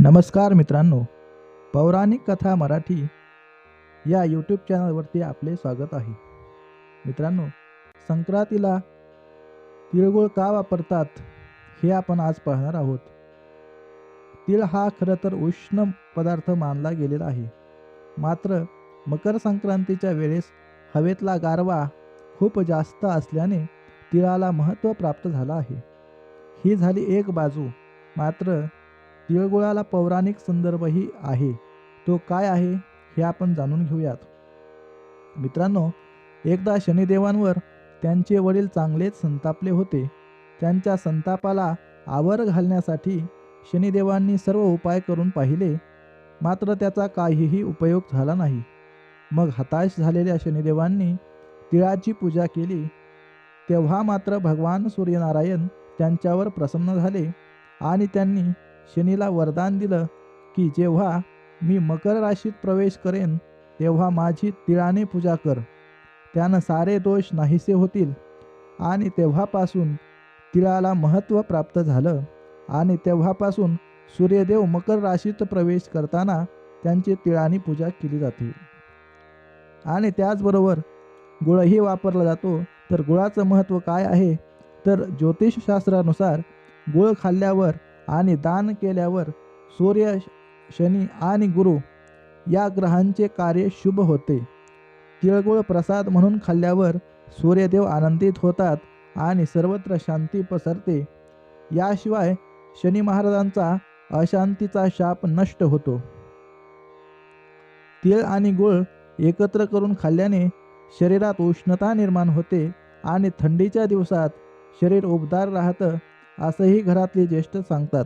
नमस्कार मित्रांनो पौराणिक कथा मराठी या यूट्यूब चॅनलवरती आपले स्वागत आहे. मित्रांनो संक्रांतीला तिळगुळ का वापरतात हे आपण आज पाहणार आहोत. तिळ हा खरं तर उष्ण पदार्थ मानला गेलेला आहे. मात्र मकर संक्रांतीच्या वेळेस हवेतला गारवा खूप जास्त असल्याने तिळाला महत्त्व प्राप्त झालं आहे. ही झाली एक बाजू. मात्र तिळगुळाला पौराणिक संदर्भही आहे. तो काय आहे हे आपण जाणून घेऊयात. मित्रांनो एकदा शनिदेवांवर त्यांचे वडील चांगलेच संतापले होते. त्यांच्या संतापाला आवर घालण्यासाठी शनिदेवांनी सर्व उपाय करून पाहिले. मात्र त्याचा काहीही उपयोग झाला नाही. मग हताश झालेल्या शनिदेवांनी तिळाची पूजा केली. तेव्हा मात्र भगवान सूर्यनारायण त्यांच्यावर प्रसन्न झाले आणि त्यांनी शनीला वरदान दिलं की जेव्हा मी मकर राशीत प्रवेश करेन तेव्हा माझी तिळाने पूजा कर. त्यानं सारे दोष नाहीसे होतील. आणि तेव्हापासून तिळाला महत्त्व प्राप्त झालं. आणि तेव्हापासून सूर्यदेव मकर राशीत प्रवेश करताना त्यांची तिळाने पूजा केली जाते. आणि त्याचबरोबर गुळही वापरला जातो. तर गुळाचं महत्त्व काय आहे? तर ज्योतिषशास्त्रानुसार गुळ खाल्ल्यावर आणि दान केल्यावर सूर्य शनी आणि गुरु या ग्रहांचे कार्य शुभ होते. तिळगुळ प्रसाद म्हणून खाल्ल्यावर सूर्यदेव आनंदित होतात आणि सर्वत्र शांती पसरते. याशिवाय शनी महाराजांचा अशांतीचा शाप नष्ट होतो. तिळ आणि गुळ एकत्र करून खाल्ल्याने शरीरात उष्णता निर्माण होते आणि थंडीच्या दिवसात शरीर उबदार राहतं असंही घरातले ज्येष्ठ सांगतात.